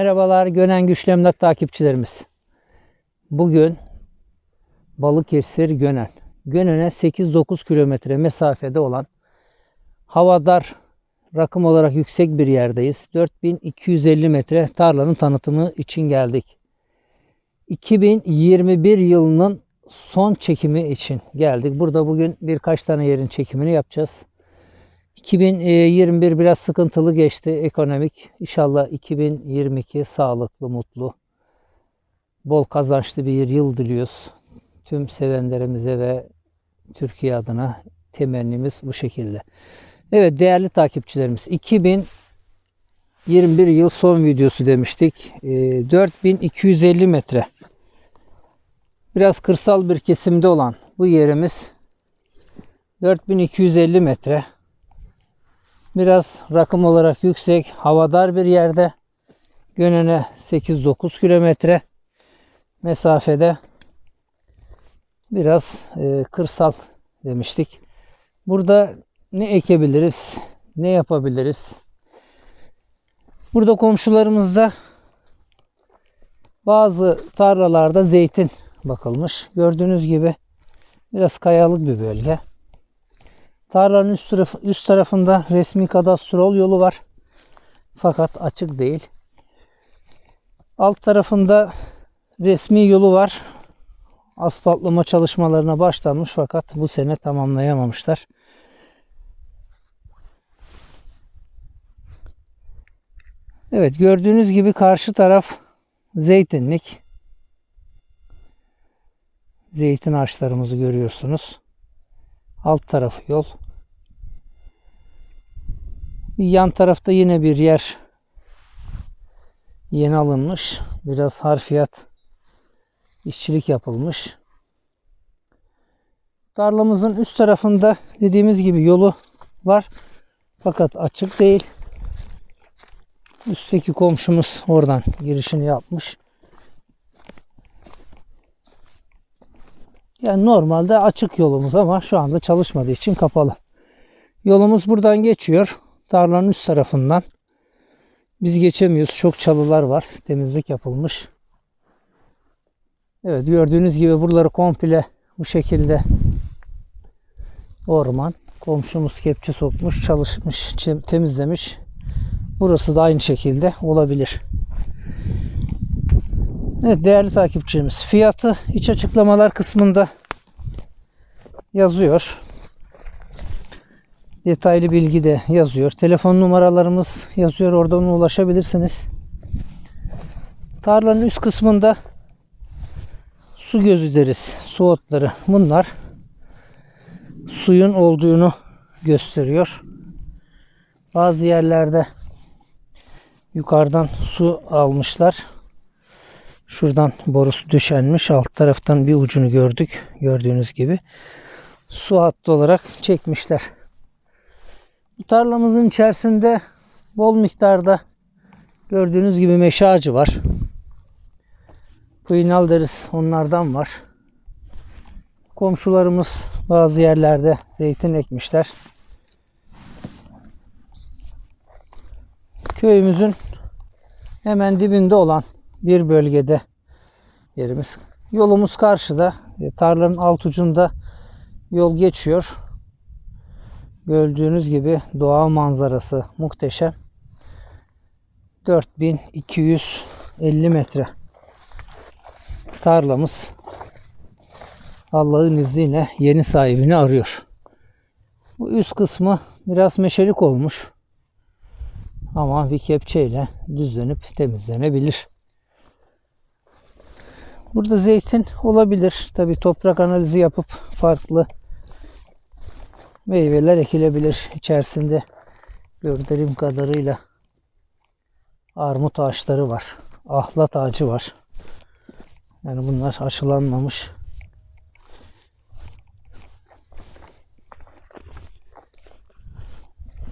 Merhabalar Gönen Güçlü Emlak takipçilerimiz. Bugün Balıkesir Gönen. Gönen'e 8-9 kilometre mesafede olan havadar rakım olarak yüksek bir yerdeyiz. 4250 metre tarlanın tanıtımı için geldik. 2021 yılının son çekimi için geldik. Burada bugün birkaç tane yerin çekimini yapacağız. 2021 biraz sıkıntılı geçti ekonomik. İnşallah 2022 sağlıklı, mutlu, bol kazançlı bir yıl diliyoruz. Tüm sevenlerimize ve Türkiye adına temennimiz bu şekilde. Evet değerli takipçilerimiz 2021 yıl son videosu demiştik. Ee, 4250 metre. Biraz kırsal bir kesimde olan bu yerimiz 4250 metre. Biraz rakım olarak yüksek, havadar bir yerde. Gönene 8-9 kilometre mesafede. Biraz e, kırsal demiştik. Burada ne ekebiliriz, ne yapabiliriz? Burada komşularımızda bazı tarlalarda zeytin bakılmış. Gördüğünüz gibi biraz kayalık bir bölge. Tarlanın üst, tarafı, üst tarafında resmi kadastrol yolu var. Fakat açık değil. Alt tarafında resmi yolu var. Asfaltlama çalışmalarına başlanmış fakat bu sene tamamlayamamışlar. Evet gördüğünüz gibi karşı taraf zeytinlik. Zeytin ağaçlarımızı görüyorsunuz. Alt tarafı yol. Yan tarafta yine bir yer yeni alınmış. Biraz harfiyat işçilik yapılmış. Tarlamızın üst tarafında dediğimiz gibi yolu var. Fakat açık değil. Üstteki komşumuz oradan girişini yapmış. Yani normalde açık yolumuz ama şu anda çalışmadığı için kapalı. Yolumuz buradan geçiyor. Tarlanın üst tarafından. Biz geçemiyoruz. Çok çalılar var. Temizlik yapılmış. Evet gördüğünüz gibi buraları komple bu şekilde orman. Komşumuz kepçe sokmuş, çalışmış, temizlemiş. Burası da aynı şekilde olabilir. Evet değerli takipçimiz fiyatı iç açıklamalar kısmında yazıyor. Detaylı bilgi de yazıyor. Telefon numaralarımız yazıyor. Oradan ulaşabilirsiniz. Tarlanın üst kısmında su gözü deriz. Su otları. Bunlar suyun olduğunu gösteriyor. Bazı yerlerde yukarıdan su almışlar. Şuradan borusu düşenmiş. Alt taraftan bir ucunu gördük. Gördüğünüz gibi. Su hattı olarak çekmişler. Tarlamızın içerisinde bol miktarda gördüğünüz gibi meşe ağacı var. Kuyunal deriz onlardan var. Komşularımız bazı yerlerde zeytin ekmişler. Köyümüzün hemen dibinde olan bir bölgede yerimiz. Yolumuz karşıda. E, tarlanın alt ucunda yol geçiyor. Gördüğünüz gibi doğa manzarası muhteşem. 4250 metre tarlamız Allah'ın izniyle yeni sahibini arıyor. Bu üst kısmı biraz meşelik olmuş. Ama bir kepçeyle düzlenip temizlenebilir. Burada zeytin olabilir. Tabi toprak analizi yapıp farklı meyveler ekilebilir. İçerisinde gördüğüm kadarıyla armut ağaçları var. Ahlat ağacı var. Yani bunlar aşılanmamış.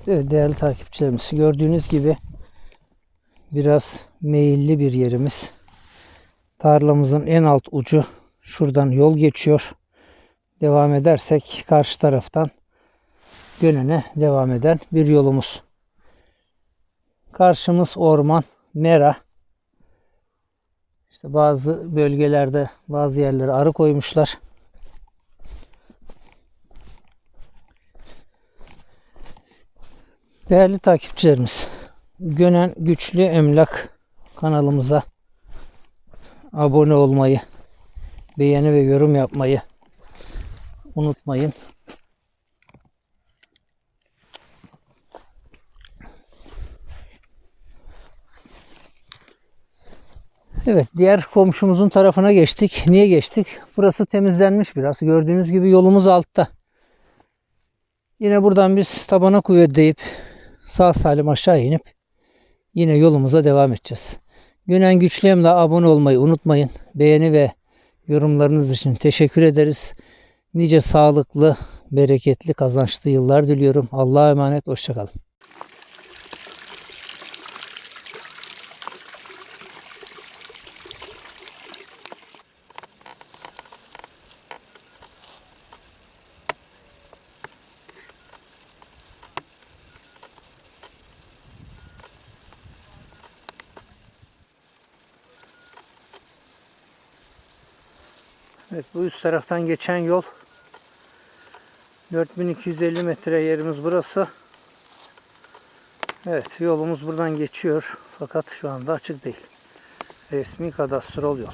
Evet değerli takipçilerimiz gördüğünüz gibi biraz meyilli bir yerimiz. Tarlamızın en alt ucu şuradan yol geçiyor. Devam edersek karşı taraftan Gönen'e devam eden bir yolumuz. Karşımız orman, mera. İşte bazı bölgelerde bazı yerlere arı koymuşlar. Değerli takipçilerimiz, Gönen Güçlü Emlak kanalımıza abone olmayı, beğeni ve yorum yapmayı unutmayın. Evet, diğer komşumuzun tarafına geçtik. Niye geçtik? Burası temizlenmiş biraz. Gördüğünüz gibi yolumuz altta. Yine buradan biz tabana kuvvet deyip sağ salim aşağı inip yine yolumuza devam edeceğiz. Günen Güçlü'ye abone olmayı unutmayın. Beğeni ve yorumlarınız için teşekkür ederiz. Nice sağlıklı, bereketli, kazançlı yıllar diliyorum. Allah'a emanet, hoşçakalın. Evet bu üst taraftan geçen yol 4250 metre yerimiz burası. Evet yolumuz buradan geçiyor fakat şu anda açık değil. Resmi kadastrol yol.